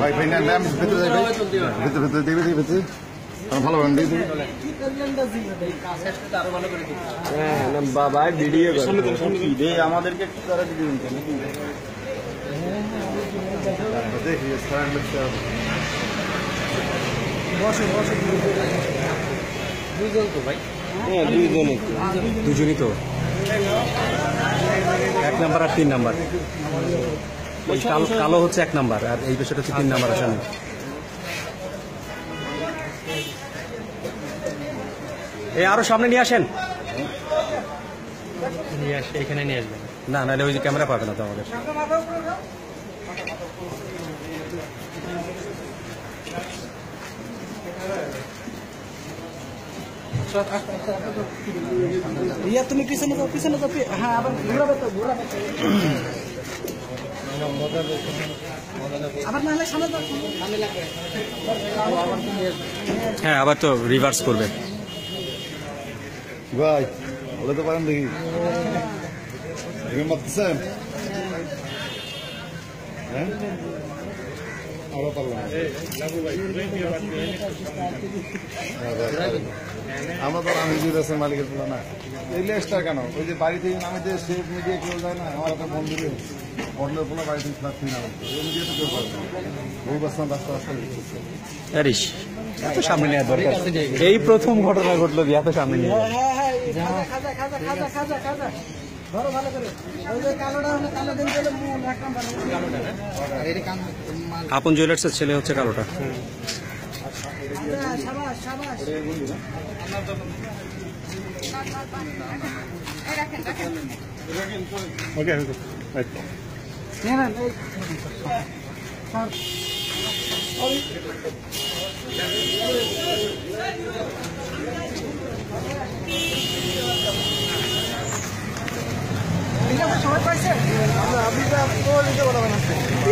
ভাই ভাই না ম্যাম ভিতরে যাই ভাই। ভিতরে ভিতরে দিবি দিবি ভিতরে আমার ভালো দিবি। হ্যাঁ না বাবা ভিডিও আমাদেরকে একটু তারা দিয়ে দিন নাকি? দেখি স্যার হ্যাঁ দুজনই তো। এক নাম্বার আর তিন নাম্বার। কালো কালো হচ্ছে এক নাম্বার আর এই পেশাটা হচ্ছে তিন নাম্বার আসামি এই আরও সামনে নিয়ে আসেন। নিয়ে আসে এখানে নিয়ে আসবেন না নাহলে ওই যে ক্যামেরা পাবে না তো আমাদের। ইয়া তুমি পিছনে যাও পিছনে যাও হ্যাঁ আবার ঘুরাবে তো ঘুরাবে হ্যাঁ আবার তো রিভার্স করবে। ভাই বলে তো পারেন দেখি। মারতেছেন হ্যাঁ? আমরা পারলাম তো আমি মালিকের তুলো না এই লেসটা কেন? ওই যে বাড়ি থেকে নামে যে সেফ মিডিয়া কেউ যায় না আমার একটা বন্ধের কোনো বাড়ি থেকে ফ্ল্যাট থেকে নামে এই মিডিয়া তো কেউ পারবে না। বহু বাসন রাস্তা রাস্তা এত সামনে দরকার। এই প্রথম ঘটনা ঘটলো এত সামনে নিয়ে। হ্যাঁ হ্যাঁ খাজা খাজা খাজা খাজা খাজা। ধরো ভালো করে। ওই যে কালোটা হলে কালো দিন গেলে মূল এক নাম্বার। আপন জুয়েলার্সের ছেলে হচ্ছে কালোটা। Okay sir